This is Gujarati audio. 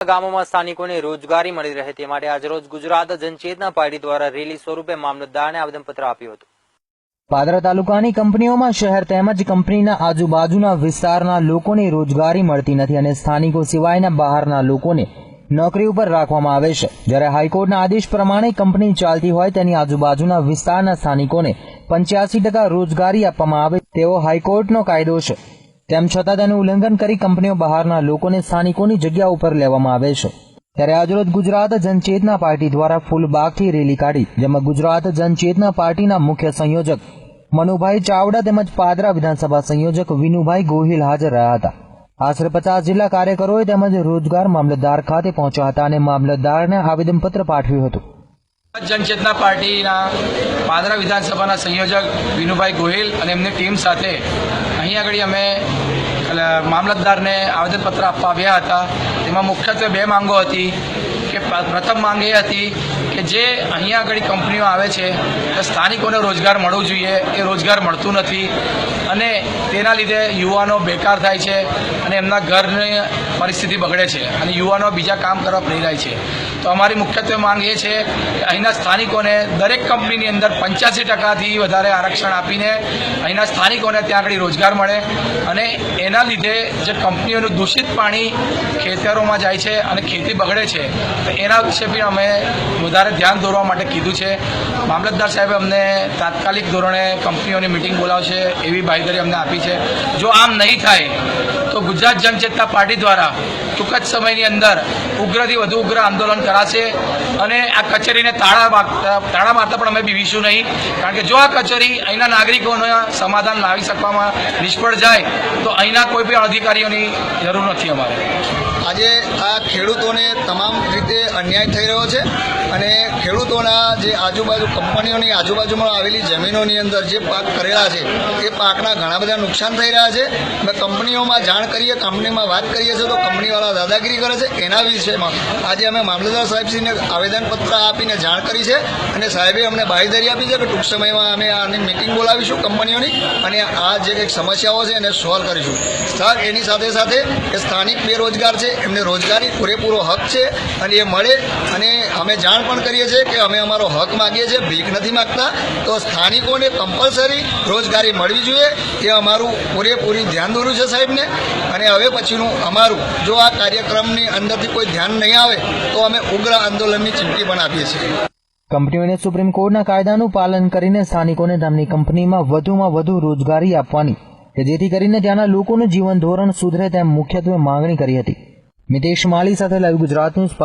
ગામોમાં સ્થાનિકોને રોજગારી મળી રહે તે માટે આજરોજ ગુજરાત જનચેતના પાર્ટી દ્વારા રેલી સ્વરૂપે મામલતદારને આવેદનપત્ર આપ્યું હતું. પાદરા તાલુકાની કંપનીઓમાં શહેર તેમજ કંપનીના આજુબાજુના વિસ્તારના લોકોને રોજગારી મળતી નથી અને સ્થાનિકો સિવાયના બહારના લોકોને નોકરી ઉપર રાખવામાં આવે છે. જ્યારે હાઈકોર્ટના આદેશ પ્રમાણે કંપની ચાલતી હોય તેની આજુબાજુના વિસ્તારના સ્થાનિકોને પંચ્યાસી ટકા રોજગારી આપવામાં આવે તેવો હાઈકોર્ટનો કાયદો છે. તેમ છતાં તેનું ઉલ્લંઘન કરી કંપનીઓ બહારના લોકોને સ્થાનિકોની જગ્યા ઉપર લેવામાં આવે છે. ત્યારે આજરોજ ગુજરાત જનચેતના પાર્ટી દ્વારા ફૂલબાગથી રેલી કાઢી, જેમાં ગુજરાત જનચેતના પાર્ટીના મુખ્ય સંયોજક મનુભાઈ ચાવડા તેમજ પાદરા વિધાનસભા સંયોજક વિનુભાઈ ગોહિલ હાજર રહ્યા હતા. આશરે પચાસ જિલ્લા કાર્યકરોએ તેમજ રોજગાર મામલતદાર ખાતે પહોંચ્યા હતા અને મામલતદારને આવેદનપત્ર પાઠવ્યું હતું. જનચેતના પાર્ટીના પાદરા વિધાનસભાના સંયોજક વિનુભાઈ ગોહિલ અને એમની ટીમ સાથે અહીં આગળ અમે મામલતદારને આવેદનપત્ર આપવા આવ્યા હતા. તેમાં મુખ્યત્વે બે માંગો હતી. પ્રથમ માંગ એ હતી કે જે અહીંયા આગળ કંપનીઓ આવે છે, તે સ્થાનિકોને રોજગાર મળવો જોઈએ. એ રોજગાર મળતું નથી અને તેના લીધે યુવાનો બેકાર થાય છે અને એમના ઘરની પરિસ્થિતિ બગડે છે અને યુવાનો બીજા કામ કરવા પ્રેરાય છે. તો અમારી મુખ્યત્વે માંગ એ છે કે અહીંના સ્થાનિકોને દરેક કંપનીની અંદર પંચ્યાસી ટકાથી વધારે આરક્ષણ આપીને અહીંના સ્થાનિકોને ત્યાં આગળ રોજગાર મળે અને એના લીધે જે કંપનીઓનું દૂષિત પાણી ખેતરોમાં જાય છે અને ખેતી બગડે છે એના વિશે બી અમે વધારે ધ્યાન દોરવા માટે કીધું છે. મામલતદાર સાહેબે અમને તાત્કાલિક ધોરણે કંપનીઓની મિટિંગ બોલાવશે એવી બાંયધરી અમને આપી છે. જો આમ નહીં થાય તો ગુજરાત જનચેતના પાર્ટી દ્વારા ટૂંક જ સમયની અંદર ઉગ્રથી વધુ ઉગ્ર આંદોલન કરાશે અને આ કચેરીને તાળા તાળા મારતા પણ અમે બીવીશું નહીં. કારણ કે જો આ કચેરી અહીંના નાગરિકોને સમાધાન લાવી શકવામાં નિષ્ફળ જાય, તો અહીંના કોઈ પણ અધિકારીઓની જરૂર નથી અમારે. આજે આ ખેડૂતોને તમામ રીતે અન્યાય થઈ રહ્યો છે. અને ખેડૂતોના જે આજુબાજુ કંપનીઓની આજુબાજુમાં આવેલી જમીનોની અંદર જે પાક કરેલા છે, એ પાકના ઘણા બધા નુકસાન થઈ રહ્યા છે. અમે કંપનીઓમાં જાણ કરીએ, કંપનીમાં વાત કરીએ છીએ, તો કંપનીવાળા દાદાગીરી કરે છે. એના વિષયમાં આજે અમે મામલતદાર સાહેબશ્રીને આવેદનપત્ર આપીને જાણ કરી છે અને સાહેબે અમને બાંયધરી આપી છે કે ટૂંક સમયમાં અમે આની મિટિંગ બોલાવીશું કંપનીઓની અને આ જે કંઈક સમસ્યાઓ છે એને સોલ્વ કરીશું. સર, એની સાથે સાથે કે સ્થાનિક બેરોજગાર છે. એમને રોજગારી પૂરેપૂરો હક છે અને એ મળે અને અમે જાણ પણ કરીએ છીએ કે અમે અમારો હક માગીએ છીએ, ભીખ નથી માગતા. તો સ્થાનિકોને કમ્પલસરી રોજગારી મળવી જોઈએ. એ અમારું પૂરેપૂરી ધ્યાન દોર્યું છે સાહેબને. અને હવે પછીનું અમારું, જો આ કાર્યક્રમની અંદરથી કોઈ ધ્યાન નહીં આવે, તો અમે ઉગ્ર આંદોલનની ચીમકી પણ આપીએ છીએ. કંપનીઓને સુપ્રીમ કોર્ટના કાયદાનું પાલન કરીને સ્થાનિકોને તેમની કંપનીમાં વધુમાં વધુ રોજગારી આપવાની કે જેથી કરીને ત્યાંના લોકોનું જીવન ધોરણ સુધરે તેમ મુખ્યત્વે માંગણી કરી હતી. મિતેશ માલી સાથે લાઈવ ગુજરાત ન્યૂઝ